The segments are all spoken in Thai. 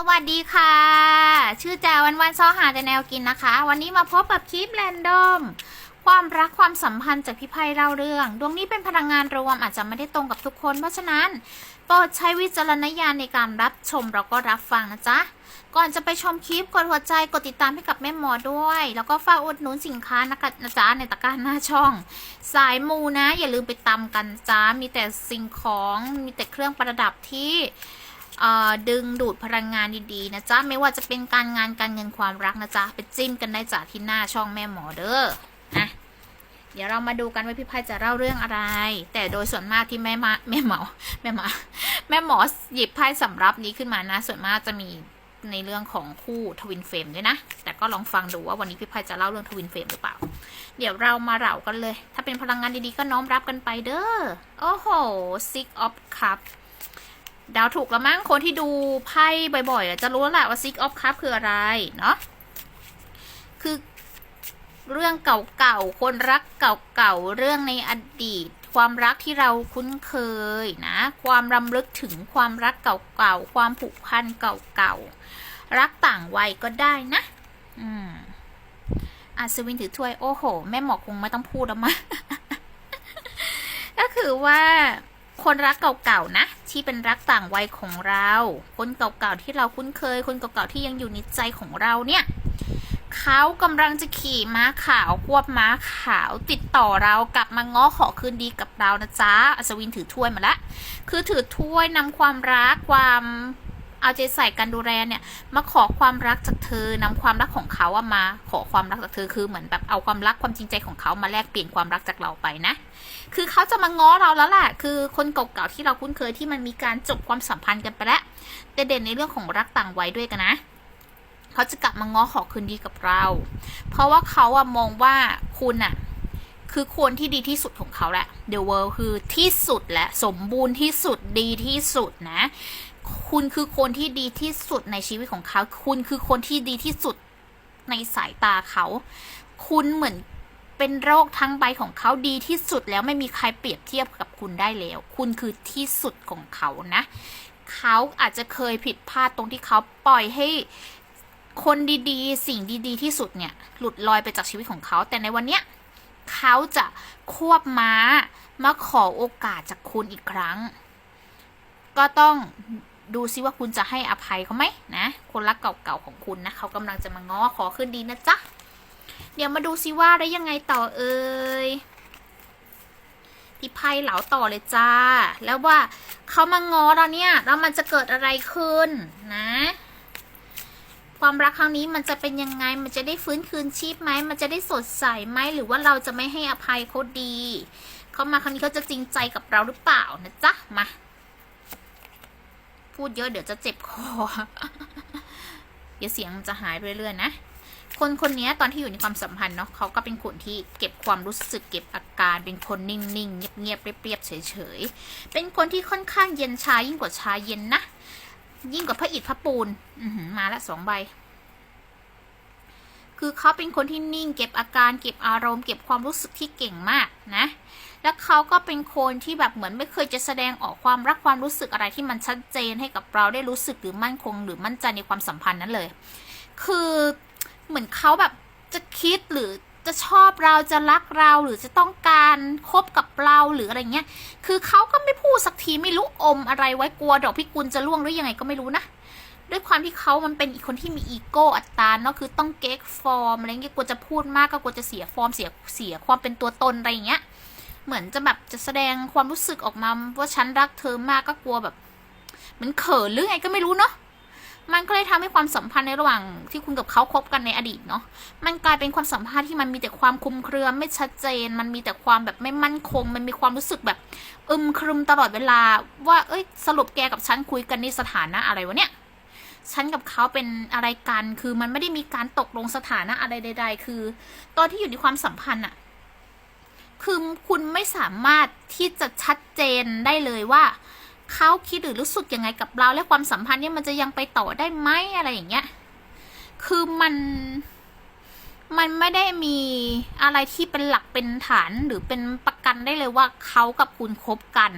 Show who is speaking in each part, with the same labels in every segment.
Speaker 1: สวัสดีค่ะ ชื่อแจวันวันซอหาแต่แนวกินนะคะ วันนี้มาพบกับคลิปแรนดอม ความรักความสัมพันธ์จากพี่ไพ่เล่าเรื่อง ดวงนี้เป็นพลังงานรวมอาจจะไม่ได้ตรงกับทุกคน เพราะฉะนั้นโปรดใช้วิจารณญาณในการรับชมแล้วก็รับฟังนะจ๊ะ ก่อนจะไปชมคลิปกดหัวใจกดติดตามให้กับแม่หมอด้วย แล้วก็ฝากอุดหนุนสินค้านะนะจ๊ะในตะกร้าหน้าช่อง สายมูนะ อย่าลืมไปตามกันจ้ามีแต่สิ่งของมีแต่เครื่องประดับที่ ดึงดูดพลังงานดีๆนะจ๊ะ ไม่ว่าจะเป็นการงานการเงินความรักนะจ๊ะ ไปจิ้มกันได้จากที่หน้าช่องแม่หมอเด้อนะเดี๋ยวเรามาดูกันว่าพี่ไพ่จะเล่าเรื่องอะไร แต่โดยส่วนมากที่แม่มาแม่หมอแม่หมอแม่หมอหยิบไพ่สำรับนี้ขึ้นมานะ ส่วนมากจะมีในเรื่องของคู่ทวินเฟรมด้วยนะ แต่ก็ลองฟังดูว่าวันนี้พี่ไพ่จะเล่าเรื่องทวินเฟรมหรือเปล่า เดี๋ยวเรามาเหล่ากันเลย ถ้าเป็นพลังงานดีๆก็น้อมรับกันไปเด้อ โอ้โห six of cup เดาวถูกแล้วมั้งคนที่ดูไพ่บ่อยๆจะรู้แล้วแหละว่า Six of Cups คืออะไรเนาะคือเรื่องเก่าๆ คนรักเก่าๆ เรื่องในอดีต ความรักที่เราคุ้นเคยนะ ความรำลึกถึงความรักเก่าๆ ความผูกพันเก่าๆ รักต่างวัยก็ได้นะ อืมอัศวินถือถ้วย โอ้โห แม่หมอคงไม่ต้องพูดแล้วมั้งก็คือว่าคนรักเก่าๆ นะ ที่เป็นรักต่างวัยของเรา คนเก่าๆที่เราคุ้นเคย คนเก่าๆที่ยังอยู่ในใจของเราเนี่ยเขากำลังจะขี่ม้าขาวควบม้าขาวติดต่อเรากลับมาง้อขอคืนดีกับเรานะจ๊ะอัศวินถือถ้วยมาละ คือถือถ้วยนำความรักความ เอาใจใส่กันดูแลเนี่ย มาขอความรักจากเธอนำความรักของเขาอะมาขอความรักจากเธอคือเหมือนแบบเอาความรักความจริงใจของเขามาแลกเปลี่ยนความรักจากเราไปนะ คือเขาจะมาง้อเราแล้วแหละคือคนเก่าๆที่เราคุ้นเคยที่มันมีการจบความสัมพันธ์กันไปแล้วแต่เด่นในเรื่องของรักต่างวัยด้วยกันนะเขาจะกลับมาง้อขอคืนดีกับเรา เพราะว่าเขาอะมองว่าคุณอะคือคนที่ดีที่สุดของเขาแหละ The world คือที่สุดและสมบูรณ์ที่สุดดีที่สุดนะ คุณคือคนที่ดีที่สุดในชีวิตของเขา คุณคือคนที่ดีที่สุดในสายตาเขา คุณเหมือนเป็นโรคทั้งใบของเขาดีที่สุดแล้วไม่มีใครเปรียบเทียบกับคุณได้แล้ว คุณคือที่สุดของเขานะ เขาอาจจะเคยผิดพลาดตรงที่เขาปล่อยให้คนดีๆ สิ่งดีๆ ที่สุดเนี่ย หลุดลอยไปจากชีวิตของเขา แต่ในวันเนี้ยเขาจะควบม้ามาขอโอกาสจากคุณอีกครั้ง ก็ต้อง ดูซิว่าคุณจะให้อภัยเขาไหมนะ คนรักเก่าๆของคุณนะเขากำลังจะมาง้อขอคืนดีนะจ๊ะ เดี๋ยวมาดูซิว่าได้ยังไงต่อเอ่ยพี่ไพ่เหลาต่อเลยจ้า แล้วว่าเขามาง้อเราเนี่ยแล้วมันจะเกิดอะไรขึ้นนะ ความรักครั้งนี้มันจะเป็นยังไง มันจะได้ฟื้นคืนชีพไหม มันจะได้สดใสไหม หรือว่าเราจะไม่ให้อภัยเขาดี เขามาครั้งนี้เขาจะจริงใจกับเราหรือเปล่านะจ๊ะ มา พูดเยอะเดี๋ยวจะเจ็บคอ เดี๋ยวเสียงมันจะหายไปเรื่อยๆนะ คนคนนี้ตอนที่อยู่ในความสัมพันธ์เนาะเขาก็เป็นคนที่เก็บความรู้สึกเก็บอาการ เป็นคนนิ่งๆเงียบๆเรียบๆเฉยๆ เป็นคนที่ค่อนข้างเย็นชายิ่งกว่าชาเย็นนะ ยิ่งกว่าพระอิฐพระปูนอืมาละสองใบ คือเขาเป็นคนที่นิ่ง เก็บอาการเก็บอารมณ์ เก็บความรู้สึกที่เก่งมากนะ แล้วเขาก็เป็นคนที่แบบเหมือนไม่เคยจะแสดงออกความรักความรู้สึกอะไรที่มันชัดเจนให้กับเราได้รู้สึกหรือมั่นคง หรือมั่นใจในความสัมพันธ์นั้นเลย คือเหมือนเขาแบบจะคิดหรือจะชอบเราจะรักเราหรือจะต้องการคบกับเราหรืออะไรเงี้ย คือเขาก็ไม่พูดสักทีไม่รู้อมอะไรไว้กลัวดอกพิกุลจะล่วงหรือยังไงก็ไม่รู้นะ ด้วยความที่เขามันเป็นอีกคนที่มีอีโก้อัตตาเนาะคือต้องเก๊กฟอร์มอะไรเงี้ยกลัวจะพูดมากก็กลัวจะเสียฟอร์มเสียเสียความเป็นตัวตนอะไรเงี้ย เหมือนจะแบบจะแสดงความรู้สึกออกมาว่าฉันรักเธอมากก็กลัวแบบเหมันเขินหรือไงก็ไม่รู้เนาะมันก็เลยทำให้ความสัมพันธ์ในระหว่างที่คุณกับเขาคบกันในอดีตเนาะ มันกลายเป็นความสัมพันธ์ที่มันมีแต่ความคุมเครือไม่ชัดเจน มันมีแต่ความแบบไม่มั่นคง มันมีความรู้สึกแบบ อึมครึมตลอดเวลา ว่า เอ้ย สรุปแกกับฉันคุยกันในสถานะอะไรวะเนี่ย ฉันกับเขาเป็นอะไรกัน คือมันไม่ได้มีการตกลงสถานะอะไรใด ๆ คือ ตอนที่อยู่ในความสัมพันธ์อะคือคุณไม่สามารถที่จะชัดเจนได้เลยว่าเขาคิดหรือรู้สึกยังไงกับเรา และความสัมพันธ์เนี่ยมันจะยังไปต่อได้ไหมอะไรอย่างเงี้ย คือมันมันไม่ได้มีอะไรที่เป็นหลักเป็นฐานหรือเป็นประกันได้เลยว่าเขากับคุณคบกัน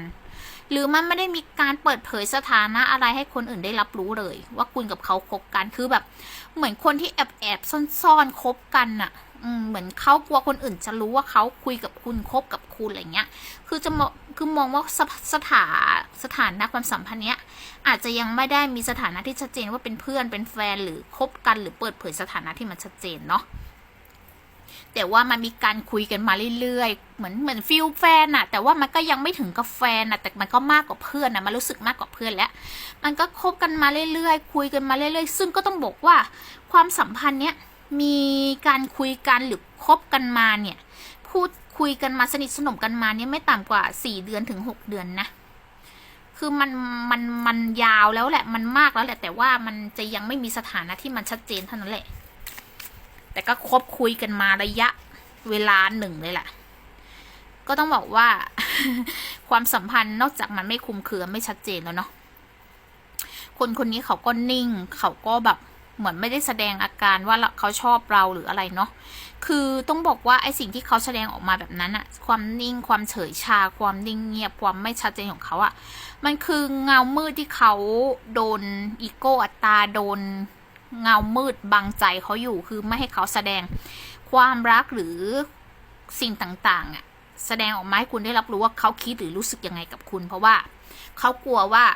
Speaker 1: หรือมันไม่ได้มีการเปิดเผยสถานะอะไรให้คนอื่นได้รับรู้เลย ว่าคุณกับเขาคบกันคือแบบ เหมือนคนที่แอบแอบซ่อนๆคบกันน่ะเหมือนเขากลัวคนอื่นจะรู้ว่าเขาคุยกับคุณคบกับคุณอะไรเงี้ย คือจะมองคือมองว่าสถสถาสถานะความสัมพันธ์เนี้ยอาจจะยังไม่ได้มีสถานะที่ชัดเจนว่าเป็นเพื่อนเป็นแฟนหรือคบกันหรือเปิดเผยสถานะที่มันชัดเจนเนาะ แต่ว่ามันมีการคุยกันมาเรื่อยๆ เหมือนเหมือนฟิลแฟนอะแต่ว่ามันก็ยังไม่ถึงกับแฟนอะแต่มันก็มากกว่าเพื่อนอะมันรู้สึกมากกว่าเพื่อนแล้ว มันก็คบกันมาเรื่อยๆ คุยกันมาเรื่อยๆ ซึ่งก็ต้องบอกว่าความสัมพันธ์เนี้ยมีการคุยกันหรือคบกันมาเนี่ย พูดคุยกันมาสนิทสนมกันมาเนี่ยไม่ต่ำกว่าสี่เดือนถึงหกเดือนนะ คือมันมันมันยาวแล้วแหละ มันมากแล้วแหละ แต่ว่ามันจะยังไม่มีสถานะที่มันชัดเจนเท่านั้นแหละ แต่ก็คบคุยกันมาระยะเวลาหนึ่งเลยแหละ ก็ต้องบอกว่า ความสัมพันธ์นอกจากมันไม่คุมเครือไม่ชัดเจนแล้วเนาะ คนคนนี้เขาก็นิ่ง เขาก็แบบเหมือนไม่ได้แสดงอาการว่าเขาชอบเราหรืออะไรเนาะ คือต้องบอกว่าไอสิ่งที่เขาแสดงออกมาแบบนั้นอะความนิ่ง ความเฉยชา ความนิ่งเงียบ ความไม่ชัดเจนของเขาอะมันคือเงามืดที่เขาโดนอีโก้อัตตาโดน เงามืดบังใจเขาอยู่คือไม่ให้เขาแสดงความรักหรือสิ่งต่างๆอะแสดงออกมาให้คุณได้รับรู้ว่าเขาคิดหรือรู้สึกยังไงกับคุณ เพราะว่าเขากลัวว่า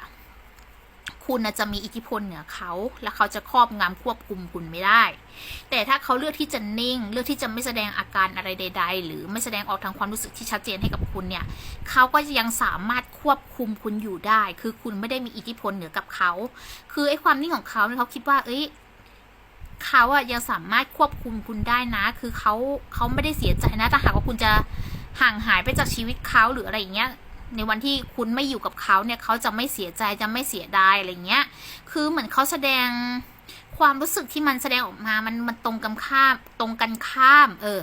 Speaker 1: คุณจะมีอิทธิพลเหนือเขา และเขาจะครอบงำควบคุมคุณไม่ได้ แต่ถ้าเขาเลือกที่จะนิ่ง เลือกที่จะไม่แสดงอาการอะไรใด ๆ หรือไม่แสดงออกทางความรู้สึกที่ชัดเจนให้กับคุณเนี่ย เขาก็ยังสามารถควบคุมคุณอยู่ได้ คือคุณไม่ได้มีอิทธิพลเหนือกับเขา คือไอ้ความนิ่งของเขาเนี่ยเขาคิดว่า เอ้ย เขาอะยังสามารถควบคุมคุณได้นะ คือเขาเขาไม่ได้เสียใจนะถ้าหากว่าคุณจะห่างหายไปจากชีวิตเขาหรืออะไรอย่างเงี้ย ในวันที่คุณไม่อยู่กับเขาเนี่ยเขาจะไม่เสียใจจะไม่เสียดายอะไรเงี้ย คือเหมือนเขาแสดงความรู้สึกที่มันแสดงออกมา มันมันตรงกันข้าม ตรงกันข้าม เออ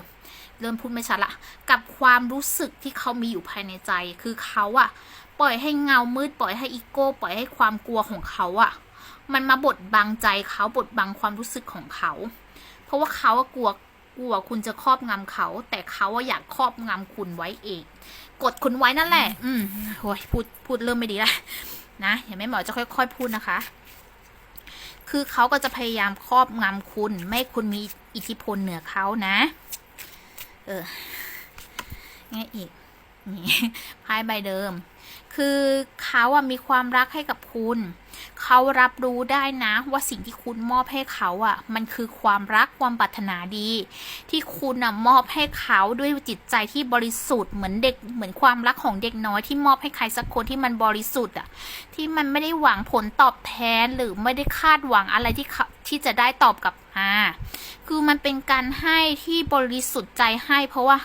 Speaker 1: เริ่มพูดไม่ชัดละ กับความรู้สึกที่เขามีอยู่ภายในใจ คือเขาอะปล่อยให้เงามืด ปล่อยให้อีโก้ ปล่อยให้ความกลัวของเขาอะ มันมาบดบังใจเขาบดบังความรู้สึกของเขา เพราะว่าเขาอะกลัวกลัวคุณจะครอบงำเขา แต่เขาอะอยากครอบงำคุณไว้เองกดคุณไว้นั่นแหละ อืมโอ้ยพูดพูดเริ่มไม่ดีละนะเห็นไหมหมอจะค่อย ๆ พูดนะคะ คือเขาก็จะพยายามครอบงำคุณ ไม่ให้คุณมีอิทธิพลเหนือเขานะ เออไงอีกนี่ไพ่ใบเดิม คือเขาอะมีความรักให้กับคุณ เขารับรู้ได้นะว่าสิ่งที่คุณมอบให้เขาอะมันคือความรักความปรารถนาดี ที่คุณอะมอบให้เขาด้วยจิตใจที่บริสุทธิ์เหมือนเด็กเหมือนความรักของเด็กน้อยที่มอบให้ใครสักคนที่มันบริสุทธิ์อะที่มันไม่ได้หวังผลตอบแทนหรือไม่ได้คาดหวังอะไรที่เขาที่จะได้ตอบกลับมาคือมันเป็นการให้ที่บริสุทธิ์ใจให้เพราะว่า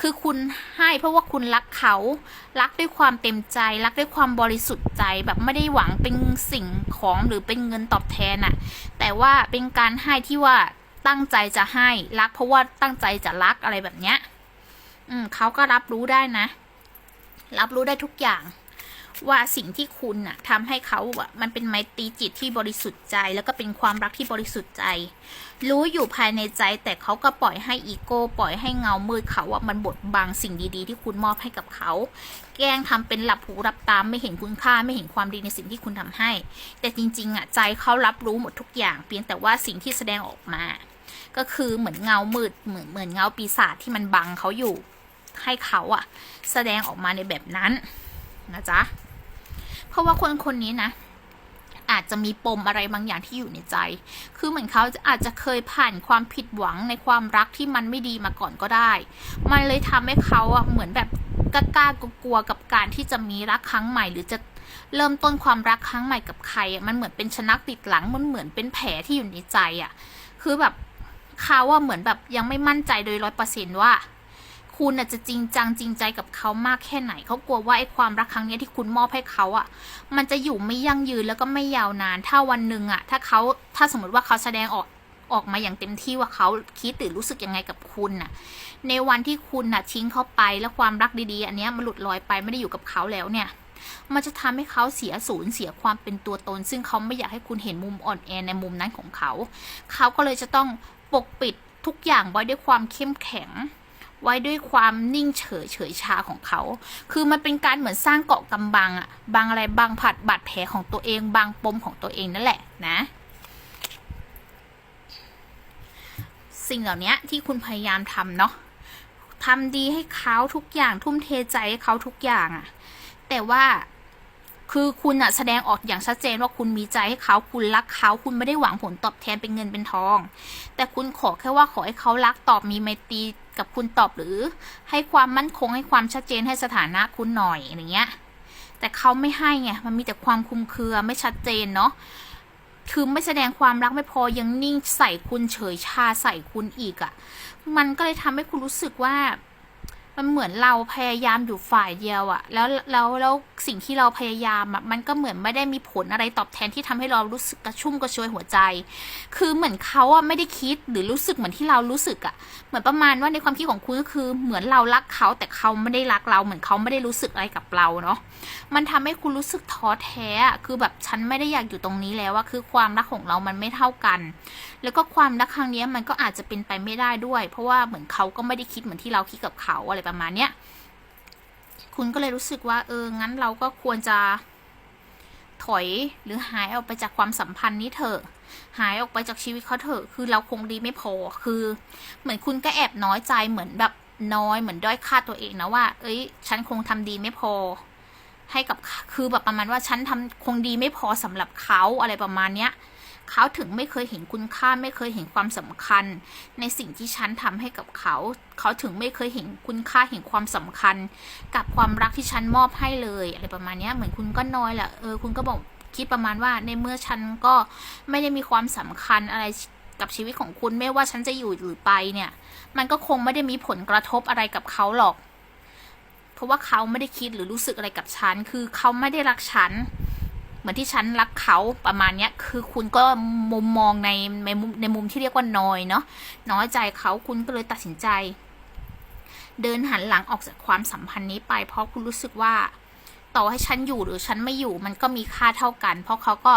Speaker 1: คือคุณให้เพราะว่าคุณรักเขา รักด้วยความเต็มใจ รักด้วยความบริสุทธิ์ใจแบบไม่ได้หวังเป็นสิ่งของหรือเป็นเงินตอบแทนอะแต่ว่าเป็นการให้ที่ว่าตั้งใจจะให้รัก เพราะว่าตั้งใจจะรักอะไรแบบเนี้ยอืมเขาก็รับรู้ได้นะ รับรู้ได้ทุกอย่าง ว่าสิ่งที่คุณน่ะทำให้เขาอะมันเป็นไมตรีจิตที่บริสุทธิ์ใจ แล้วก็เป็นความรักที่บริสุทธิ์ใจ รู้อยู่ภายในใจ แต่เขาก็ปล่อยให้อีโก้ปล่อยให้เงามืดเขาว่ามันบดบังสิ่งดีๆ ที่คุณมอบให้กับเขา แกล้งทำเป็นหลับหูรับตามไม่เห็นคุณค่าไม่เห็นความดีในสิ่งที่คุณทำให้ แต่จริงๆอะใจเขารับรู้หมดทุกอย่าง เพียงแต่ว่าสิ่งที่แสดงออกมา ก็คือเหมือนเงามืดเหมือนเหมือนเงาปีศาจที่มันบังเขาอยู่ให้เขาอะแสดงออกมาในแบบนั้น นะจ๊ะ เพราะว่าคนคนนี้นะอาจจะมีปมอะไรบางอย่างที่อยู่ในใจ คือเหมือนเขาอาจจะเคยผ่านความผิดหวังในความรักที่มันไม่ดีมาก่อนก็ได้ มันเลยทำให้เขาอะเหมือนแบบกล้ากลัวกับการที่จะมีรักครั้งใหม่ หรือจะเริ่มต้นความรักครั้งใหม่กับใครอะมันเหมือนเป็นชนักติดหลัง มันเหมือนเป็นแผลที่อยู่ในใจอะคือแบบเขาว่าเหมือนแบบยังไม่มั่นใจโดยร้อยเปอร์เซนต์ว่า คุณอาจจะจริงจังจริงใจกับเขามากแค่ไหน เขากลัวว่าไอ้ความรักครั้งนี้ที่คุณมอบให้เขาอะ มันจะอยู่ไม่ยั่งยืนแล้วก็ไม่ยาวนาน ถ้าวันหนึ่งอะ ถ้าเขาถ้าสมมติว่าเขาแสดงออกออกมาอย่างเต็มที่ว่าเขาคิดหรือรู้สึกยังไงกับคุณน่ะ ในวันที่คุณน่ะทิ้งเขาไปแล้วความรักดีๆ อันเนี้ยมันหลุดลอยไปไม่ได้อยู่กับเขาแล้วเนี่ย มันจะทำให้เขาเสียศูนย์เสียความเป็นตัวตน ซึ่งเขาไม่อยากให้คุณเห็นมุมอ่อนแอในมุมนั้นของเขา เขาก็เลยจะต้องปกปิดทุกอย่างไว้ด้วยความเข้มแข็ง ไว้ด้วยความนิ่งเฉยเฉยชาของเขา คือมันเป็นการเหมือนสร้างเกาะกำบังอะบางอะไรบางผัดบาดแผลของตัวเองบางปมของตัวเองนั่นแหละนะสิ่งเหล่านี้ที่คุณพยายามทำเนาะทำดีให้เขาทุกอย่างทุ่มเทใจให้เขาทุกอย่างอะแต่ว่าคือคุณอะแสดงออกอย่างชัดเจนว่าคุณมีใจให้เขาคุณรักเขา คุณไม่ได้หวังผลตอบแทนเป็นเงินเป็นทอง แต่คุณขอแค่ว่าขอให้เขารักตอบมีไมตรี กับคุณตอบหรือ ให้ความมั่นคงให้ความชัดเจนให้สถานะคุณหน่อยอย่างเงี้ย แต่เขาไม่ให้ไงมันมีแต่ความคุมเครือไม่ชัดเจนเนาะคือไม่แสดงความรักไม่พอยังนิ่งใส่คุณเฉยชาใส่คุณอีกอะ่ะ มันก็เลยทำให้คุณรู้สึกว่า มันเหมือนเราพยายามอยู่ฝ่ายเดียวอะแล้วแล้วแล้วสิ่งที่เราพยายามอะมันก็เหมือนไม่ได้มีผลอะไรตอบแทนที่ทำให้เรารู้สึกกระชุ่มกระชวยหัวใจ คือเหมือนเขาอะไม่ได้คิดหรือรู้สึกเหมือนที่เรารู้สึกอะเหมือนประมาณว่าในความคิดของคุณก็คือ เหมือนเรารักเขาแต่เขาไม่ได้รักเรา เหมือนเขาไม่ได้รู้สึกอะไรกับเราเนาะ มันทำให้คุณรู้สึกท้อแท้อะคือแบบฉันไม่ได้อยากอยู่ตรงนี้แล้วอะคือความรักของเรามันไม่เท่ากัน แล้วก็ความรักครั้งนี้มันก็อาจจะเป็นไปไม่ได้ด้วย เพราะว่าเหมือนเขาก็ไม่ได้คิดเหมือนที่เราคิดกับเขาอะไรประมาณเนี้ยคุณก็เลยรู้สึกว่า เออ งั้นเราก็ควรจะถอยหรือหายออกไปจากความสัมพันธ์นี้เถอะ หายออกไปจากชีวิตเขาเถอะ คือเราคงดีไม่พอ คือ เหมือนคุณก็แอบน้อยใจเหมือนแบบน้อยเหมือนด้อยค่าตัวเองนะว่า เอ้ย ฉันคงทำดีไม่พอ ให้กับ คือแบบประมาณว่าฉันทำคงดีไม่พอสำหรับเขาอะไรประมาณเนี้ย เขาถึงไม่เคยเห็นคุณค่าไม่เคยเห็นความสำคัญ ในสิ่งที่ฉันทำให้กับเขา เขาถึงไม่เคยเห็นคุณค่าเห็นความสำคัญ กับความรักที่ฉันมอบให้เลยอะไรประมาณนี้เหมือนคุณก็น้อยแหละเออคุณก็บอกคิดประมาณว่าในเมื่อฉันก็ไม่ได้มีความสำคัญอะไรกับชีวิตของคุณไม่ว่าฉันจะอยู่หรือไปเนี่ย มันก็คงไม่ได้มีผลกระทบอะไรกับเขาหรอก เพราะว่าเขาไม่ได้คิดหรือรู้สึกอะไรกับฉัน คือเขาไม่ได้รักฉัน เหมือนที่ฉันรักเขาประมาณเนี้ยคือคุณก็มุมมองในในมุมในมุมที่เรียกว่าน้อยเนาะน้อยใจเขาคุณก็เลยตัดสินใจ เดินหันหลังออกจากความสัมพันธ์นี้ไปเพราะคุณรู้สึกว่า ต่อให้ฉันอยู่หรือฉันไม่อยู่มันก็มีค่าเท่ากัน เพราะเขาก็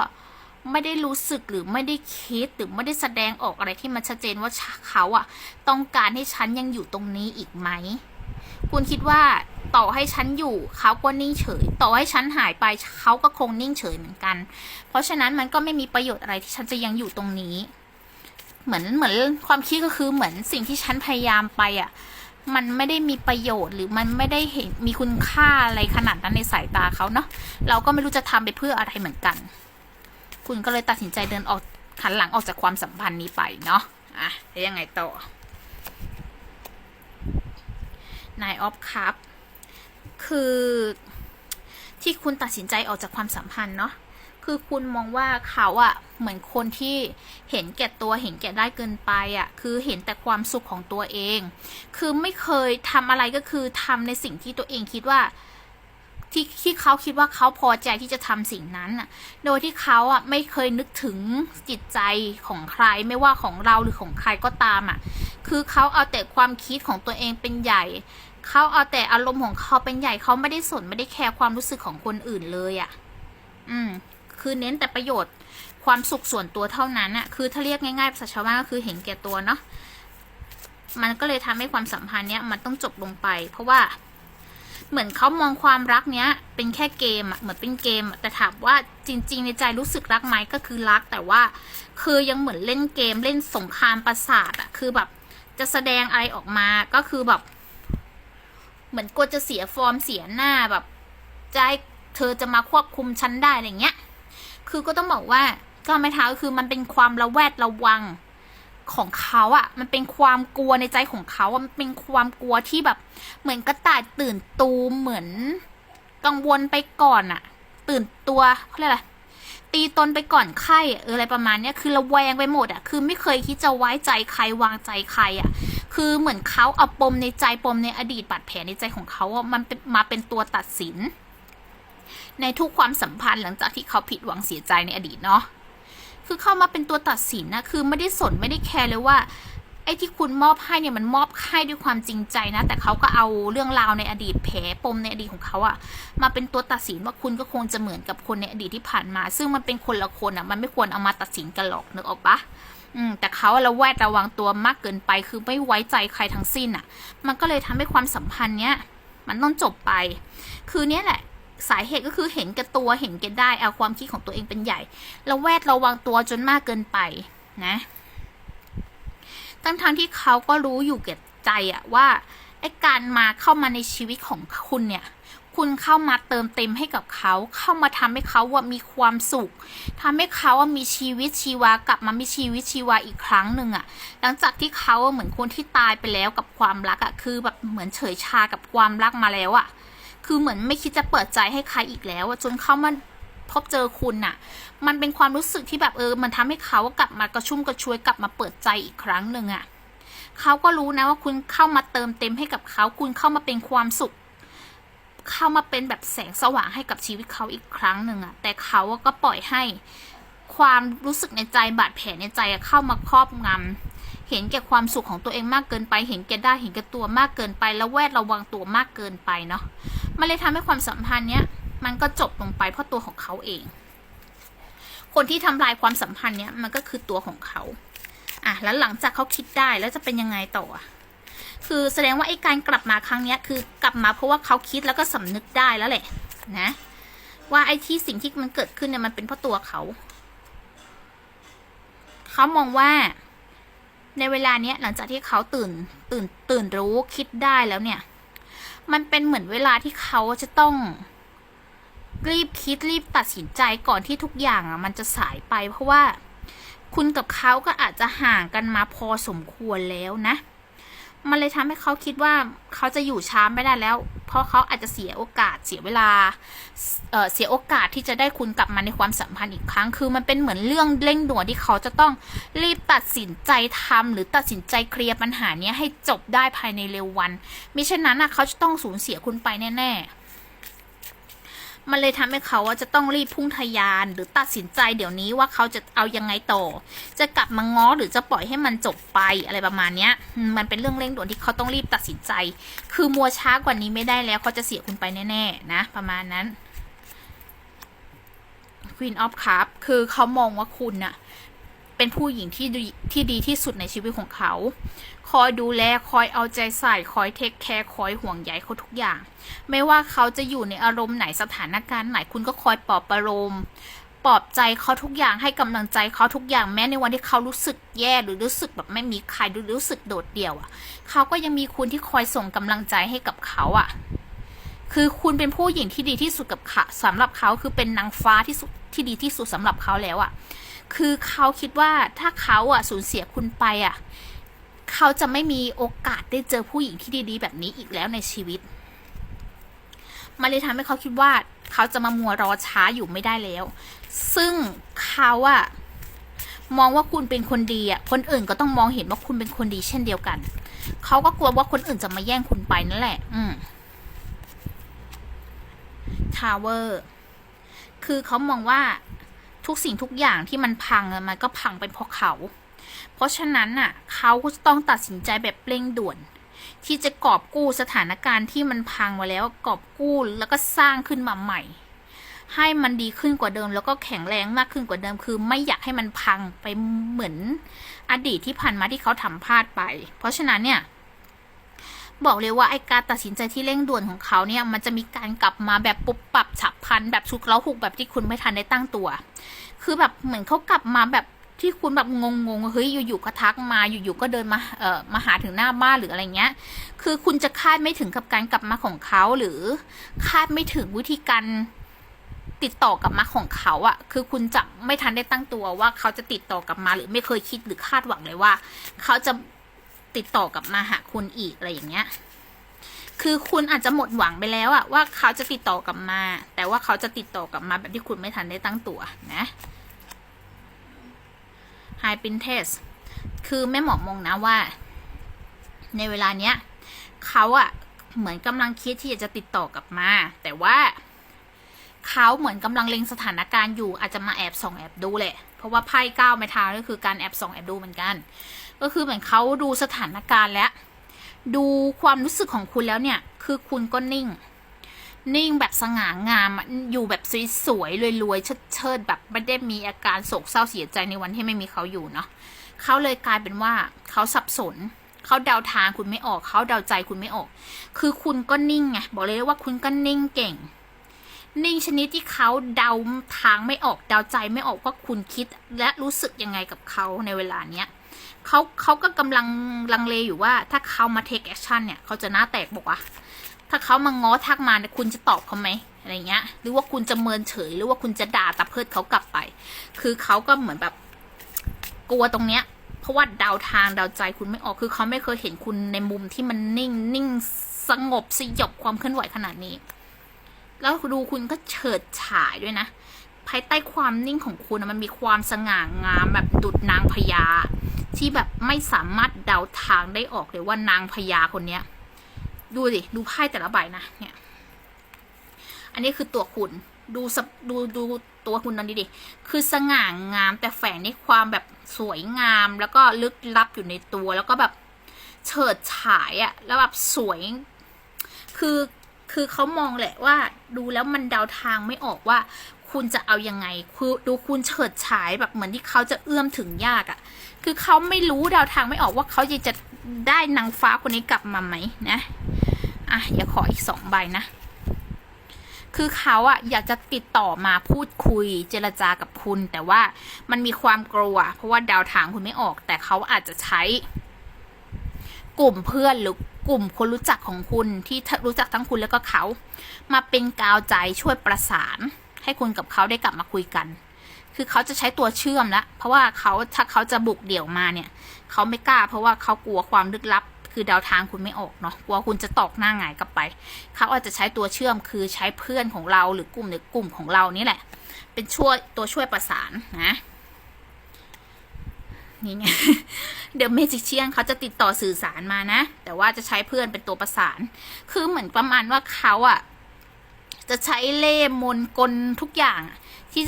Speaker 1: ไม่ได้รู้สึกหรือไม่ได้คิดหรือไม่ได้แสดงออกอะไรที่มันชัดเจนว่าเขาอะต้องการให้ฉันยังอยู่ตรงนี้อีกไหม คุณคิดว่า ต่อให้ฉันอยู่เขาก็นิ่งเฉย ต่อให้ฉันหายไปเขาก็คงนิ่งเฉยเหมือนกัน เพราะฉะนั้นมันก็ไม่มีประโยชน์อะไรที่ฉันจะยังอยู่ตรงนี้ เหมือนเหมือนความคิดก็คือเหมือนสิ่งที่ฉันพยายามไปอะมันไม่ได้มีประโยชน์หรือมันไม่ได้เห็นมีคุณค่าอะไรขนาดนั้นในสายตาเขาเนาะเราก็ไม่รู้จะทำไปเพื่ออะไรเหมือนกัน คุณก็เลยตัดสินใจเดินออกหันหลังออกจากความสัมพันธ์นี้ไปเนาะอะแล้วยังไงต่อนายออฟครับ คือที่คุณตัดสินใจออกจากความสัมพันธ์เนาะคือคุณมองว่าเขาอะเหมือนคนที่เห็นแก่ตัวเห็นแก่ได้เกินไปอะคือเห็นแต่ความสุขของตัวเอง คือไม่เคยทำอะไรก็คือทำในสิ่งที่ตัวเองคิดว่า ที่ที่เขาคิดว่าเขาพอใจที่จะทำสิ่งนั้นน่ะ โดยที่เขาอะไม่เคยนึกถึงจิตใจของใครไม่ว่าของเราหรือของใครก็ตามอะ คือเขาเอาแต่ความคิดของตัวเองเป็นใหญ่เขาเอาแต่อารมณ์ของเขาเป็นใหญ่เขาไม่ได้สนไม่ได้แคร์ความรู้สึกของคนอื่นเลยอะ อืม คือเน้นแต่ประโยชน์ ความสุขส่วนตัวเท่านั้นอะ คือถ้าเรียกง่ายๆภาษาชาวบ้านก็คือเห็นแก่ตัวเนาะ มันก็เลยทำให้ความสัมพันธ์เนี้ยมันต้องจบลงไป เพราะว่า เหมือนเขามองความรักเนี้ย เป็นแค่เกมอะเหมือนเป็นเกมแต่ถามว่าจริง ๆ ในใจรู้สึกรักไหมก็คือรัก แต่ว่าคือยังเหมือนเล่นเกมเล่นสงครามประสาทอะคือแบบจะแสดงอะไรออกมาก็คือแบบ เหมือนกลัวจะเสียฟอร์มเสียหน้าแบบจะให้เธอจะมาควบคุมฉันได้อะไรเงี้ย คือก็ต้องบอกว่าก็ไม่ท้าคือมันเป็นความระแวดระวัง ของเขาอะ่ะ มันเป็นความกลัวในใจของเขาอะมันเป็นความกลัวที่แบบ เหมือนกระต่ายตื่นตูมเหมือน กังวลไปก่อนอะตื่นตัวเขาเรียกอะไรตีตนไปก่อนไข้อะเอออะไรประมาณเนี้ยคือระแวงไปหมดอะคือไม่เคยคิดจะไว้ใจใครวางใจใครอะคือเหมือนเขาเอาปมในใจปมในอดีตบาดแผลในใจของเขาอะมันมาเป็นตัวตัดสิน ในทุกความสัมพันธ์หลังจากที่เขาผิดหวังเสียใจในอดีตเนาะ คือเข้ามาเป็นตัวตัดสินนะคือไม่ได้สนไม่ได้แคร์เลยว่าไอ้ที่คุณมอบให้เนี่ยมันมอบให้ด้วยความจริงใจนะ แต่เขาก็เอาเรื่องราวในอดีตแผลปมในอดีตของเขาอะมาเป็นตัวตัดสินว่าคุณก็คงจะเหมือนกับคนในอดีตที่ผ่านมา ซึ่งมันเป็นคนละคนอะมันไม่ควรเอามาตัดสินกันหรอกนึกออกปะอืมแต่เขาระแวดระวังตัวมากเกินไป คือไม่ไว้ใจใครทั้งสิ้นอะมันก็เลยทำให้ความสัมพันธ์เนี้ยมันต้องจบไป คือเนี้ยแหละ สาเหตุก็คือเห็นแก่ตัวเห็นแก่ได้เอาความคิดของตัวเองเป็นใหญ่ระแวดระวังตัวจนมากเกินไปนะทั้งทางที่เขาก็รู้อยู่แก่ใจอะว่าไอ้การมาเข้ามาในชีวิตของคุณเนี่ยคุณเข้ามาเติมเต็มให้กับเขา เข้ามาทำให้เขาว่ามีความสุขทำให้เขาว่ามีชีวิตชีวากลับมามีชีวิตชีวาอีกครั้งหนึ่งอะหลังจากที่เขาเหมือนคนที่ตายไปแล้วกับความรักอะคือแบบเหมือนเฉยชากับความรักมาแล้วอะ คือเหมือนไม่คิดจะเปิดใจให้ใครอีกแล้วจนเขามาพบเจอคุณน่ะ มันเป็นความรู้สึกที่แบบเออ มันทำให้เขากลับมากระชุ่มกระชวยกลับมาเปิดใจอีกครั้งหนึ่งอะ่ะเขาก็รู้นะว่าคุณเข้ามาเติมเต็มให้กับเขา คุณเข้ามาเป็นความสุข เข้ามาเป็นแบบแสงสว่างให้กับชีวิตเขาอีกครั้งหนึ่งอะ่ะ แต่เขาก็ปล่อยให้ความรู้สึกในใจบาดแผลในใจเข้ามาครอบงำ เห็นแก่ความสุขของตัวเองมากเกินไป เห็นแก่ได้เห็นแก่ตัวมากเกินไป แล้วแวดระวังตัวมากเกินไปเนาะมันเลยทำให้ความสัมพันธ์เนี้ยมันก็จบลงไปเพราะตัวของเขาเอง คนที่ทำลายความสัมพันธ์เนี้ยมันก็คือตัวของเขาอะแล้วหลังจากเขาคิดได้แล้วจะเป็นยังไงต่อคือแสดงว่าไอ้การกลับมาครั้งเนี้ยคือกลับมาเพราะว่าเขาคิดแล้วก็สำนึกได้แล้วแหละนะว่าไอ้ที่สิ่งที่มันเกิดขึ้นเนี่ยมันเป็นเพราะตัวเขา เขามองว่า ในเวลาเนี้ยหลังจากที่เขาตื่นตื่นตื่นรู้คิดได้แล้วเนี่ย มันเป็นเหมือนเวลาที่เขาจะต้อง รีบคิดรีบตัดสินใจก่อนที่ทุกอย่างอะ มันจะสายไปเพราะว่าคุณกับเขาก็อาจจะห่างกันมาพอสมควรแล้วนะ มันเลยทำให้เขาคิดว่าเขาจะอยู่ช้าไม่ได้แล้ว เพราะเขาอาจจะเสียโอกาสเสียเวลาเเสียโอกาสที่จะได้คุณกลับมาในความสัมพันธ์อีกครั้ง คือมันเป็นเหมือนเรื่องเร่งด่วนที่เขาจะต้องรีบตัดสินใจทำหรือตัดสินใจเคลียร์ปัญหาเนี้ยให้จบได้ภายในเร็ววันมิฉะนั้นนะเขาจะต้องสูญเสียคุณไปแน่ ๆ มันเลยทำให้เขาว่าจะต้องรีบพุ่งทะยานหรือตัดสินใจเดี๋ยวนี้ว่าเขาจะเอายังไงต่อ จะกลับมาง้อหรือจะปล่อยให้มันจบไปอะไรประมาณเนี้ย มันเป็นเรื่องเร่งด่วนที่เขาต้องรีบตัดสินใจ คือมัวช้ากว่านี้ไม่ได้แล้วเขาจะเสียคุณไปแน่ๆนะ ประมาณนั้น Queen of Cup คือเขามองว่าคุณน่ะเป็นผู้หญิงที่ดีที่ดีที่สุดในชีวิตของเขา อยดูแลคอยเอาใจใส่คอยเทคแคร์คอยห่วงใยเขาทุกอย่าง ไม่ว่าเขาจะอยู่ในอารมณ์ไหนสถานการณ์ไหนคุณก็คอยปลอบประโลมปลอบใจเขาทุกอย่างให้กำลังใจเขาทุกอย่างแม้ในวันที่เขารู้สึกแย่หรือรู้สึกแบบไม่มีใครหรือรู้สึกโดดเดี่ยวอะ เขาก็ยังมีคุณที่คอยส่งกำลังใจให้กับเขาอะ คือคุณเป็นผู้หญิงที่ดีที่สุดกับเขาสำหรับเขาคือเป็นนางฟ้าที่สุดที่ดีที่สุดสำหรับเขาแล้วอะ คือเขาคิดว่าถ้าเขาอะสูญเสียคุณไปอะ เขาจะไม่มีโอกาสได้เจอผู้หญิงที่ดีๆ แบบนี้อีกแล้วในชีวิต มันเลยทำให้เขาคิดว่าเขาจะมามัวรอช้าอยู่ไม่ได้แล้ว ซึ่งเขาอะมองว่าคุณเป็นคนดีอะคนอื่นก็ต้องมองเห็นว่าคุณเป็นคนดีเช่นเดียวกัน เขาก็กลัวว่าคนอื่นจะมาแย่งคุณไปนั่นแหละ อืมทาวเวอร์ คือเขามองว่าทุกสิ่งทุกอย่างที่มันพังอะมันก็พังเป็นเพราะเขา เพราะฉะนั้นน่ะเขาก็จะต้องตัดสินใจแบบเร่งด่วน ที่จะกอบกู้สถานการณ์ที่มันพังมาแล้วกอบกู้แล้วก็สร้างขึ้นมาใหม่ ให้มันดีขึ้นกว่าเดิม แล้วก็แข็งแรงมากขึ้นกว่าเดิม คือไม่อยากให้มันพังไปเหมือนอดีตที่ผ่านมาที่เขาทำพลาดไป เพราะฉะนั้นเนี่ยบอกเลยว่าไอการตัดสินใจที่เร่งด่วนของเขาเนี่ยมันจะมีการกลับมาแบบปุบปับฉับพลันแบบชุกเล้าหุกแบบที่คุณไม่ทันได้ตั้งตัว คือแบบเหมือนเขากลับมาแบบ ที่คุณแบบงงๆเฮ้ยอยู่ๆก็ทักมาอยู่ๆก็เดินมาเอ่อมาหาถึงหน้าบ้านหรืออะไรเงี้ย คือคุณจะคาดไม่ถึงกับการกลับมาของเขาหรือคาดไม่ถึงวิธีการติดต่อกลับมาของเขาอะคือคุณจะไม่ทันได้ตั้งตัวว่าเขาจะติดต่อกลับมาหรือไม่เคยคิดหรือคาดหวังเลยว่า เขาจะติดต่อกลับมาหาคุณอีกอะไรอย่างเงี้ย คือคุณอาจจะหมดหวังไปแล้วอะว่าเขาจะติดต่อกลับมา แต่ว่าเขาจะติดต่อกลับมาแบบที่คุณไม่ทันได้ตั้งตัวนะ High p i n t e s t คือแม่หมอมองนะว่า ในเวลาเนี้ยเขาอะเหมือนกำลังคิดที่จะติดต่อกลับมา แต่ว่าเขาเหมือนกำลังเล็งสถานการณ์อยู่อาจจะมาแอบส่องแอบดูแหละ เพราะว่าไพ่เก้าไม้เท้าก็คือการแอบส่องแอบดูเหมือนกัน ก็คือเหมือนเขาดูสถานการณ์แล้ว ดูความรู้สึกของคุณแล้วเนี่ย คือคุณก็นิ่ง นิ่งแบบสง่างามอยู่แบบสวยๆรวยๆเชิดๆแบบไม่ได้มีอาการโศกเศร้าเสียใจในวันที่ไม่มีเขาอยู่เนาะเขาเลยกลายเป็นว่าเขาสับสนเขาเดาทางคุณไม่ออกเขาเดาใจคุณไม่ออก คือคุณก็นิ่งไงบอกเลยว่าคุณก็นิ่งเก่ง นิ่งชนิดที่เขาเดาทางไม่ออกเดาใจไม่ออกว่าคุณคิด และรู้สึกยังไงกับเขาในเวลาเนี้ยเขาเขาก็กำลังลังเลอยู่ว่าถ้าเขามา take action เนี่ยเขาจะหน้าแตกบอกว่า ถ้าเขามาง้อทักมาเนี่ยคุณจะตอบเขาไหมอะไรเงี้ย หรือว่าคุณจะเมินเฉย หรือว่าคุณจะด่าตะเพิดเขากลับไป คือเขาก็เหมือนแบบกลัวตรงเนี้ย เพราะว่าดาวทางดาวใจคุณไม่ออกคือเขาไม่เคยเห็นคุณในมุมที่มันนิ่งนิ่งสงบสยบความเคลื่อนไหวขนาดนี้ แล้วดูคุณก็เฉิดฉายด้วยนะ ภายใต้ความนิ่งของคุณมันมีความสง่างามแบบดุดนางพญาที่แบบไม่สามารถเดาทางได้ออกเลยว่านางพญาคนเนี้ย ดูสิดูไพ่แต่ละใบนะ เนี่ย อันนี้คือตัวคุณ ดูสบดูดูตัวคุณตอนนี้ดิ คือสง่างามแต่แฝงในความแบบสวยงามแล้วก็ลึกลับอยู่ในตัวแล้วก็แบบเฉิดฉายอะแล้วแบบสวย คือคือเขามองแหละว่า ดูแล้วมันเดาทางไม่ออกว่า คุณจะเอายังไง คือดูคุณเฉิดฉายแบบเหมือนที่เขาจะเอื้อมถึงยากอะคือเขาไม่รู้เดาทางไม่ออกว่าเขาจะจะ ได้นางฟ้าคนนี้กลับมาไหมนะ อะอย่าขออีกสองใบนะ คือเขาอะอยากจะติดต่อมาพูดคุยเจรจากับคุณ แต่ว่ามันมีความกลัว เพราะว่าดาวทางคุณไม่ออก แต่เขาอาจจะใช้ กลุ่มเพื่อนหรือกลุ่มคนรู้จักของคุณที่รู้จักทั้งคุณแล้วก็เขา มาเป็นกาวใจช่วยประสาน ให้คุณกับเขาได้กลับมาคุยกัน คือเขาจะใช้ตัวเชื่อมละเพราะว่าเขาถ้าเขาจะบุกเดี่ยวมาเนี่ย เขาไม่กล้า เพราะว่าเขากลัวความลึกลับ คือเดาทางคุณไม่ออกเนาะกลัวคุณจะตอกหน้าหงายกลับไป เขาอาจจะใช้ตัวเชื่อมคือใช้เพื่อนของเราหรือกลุ่มหรือกลุ่มของเรานี่แหละ เป็นช่วยตัวช่วยประสานนะนี่ไงเดอะเมจิเชียนเขาจะติดต่อสื่อสารมานะ แต่ว่าจะใช้เพื่อนเป็นตัวประสาน คือเหมือนประมาณว่าเขาอะจะใช้เล่ห์มนกลทุกอย่าง ที่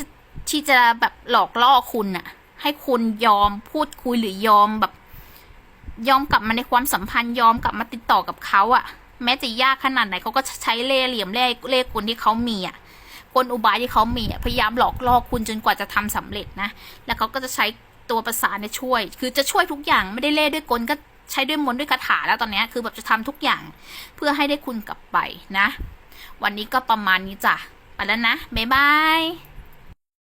Speaker 1: ที่จะแบบหลอกล่อคุณอะ ให้คุณยอมพูดคุยหรือยอมแบบ ยอมกลับมาในความสัมพันธ์ยอมกลับมาติดต่อกับเขาอะแม้จะยากขนาดไหนเขาก็ใช้เล่ห์เหลี่ยมเล่เล่กลที่เขามีอะกลอุบายที่เขามีอะพยายามหลอกล่อคุณจนกว่าจะทำสำเร็จนะ แล้วเขาก็จะใช้ตัวประสานเนี่ยช่วย คือจะช่วยทุกอย่างไม่ได้เล่ด้วยกลก็ใช้ด้วยมนต์ด้วยคาถาแล้วตอนนี้คือแบบจะทำทุกอย่างเพื่อให้ได้คุณกลับไปนะ วันนี้ก็ประมาณนี้จ้ะไปแล้วนะบ๊ายบาย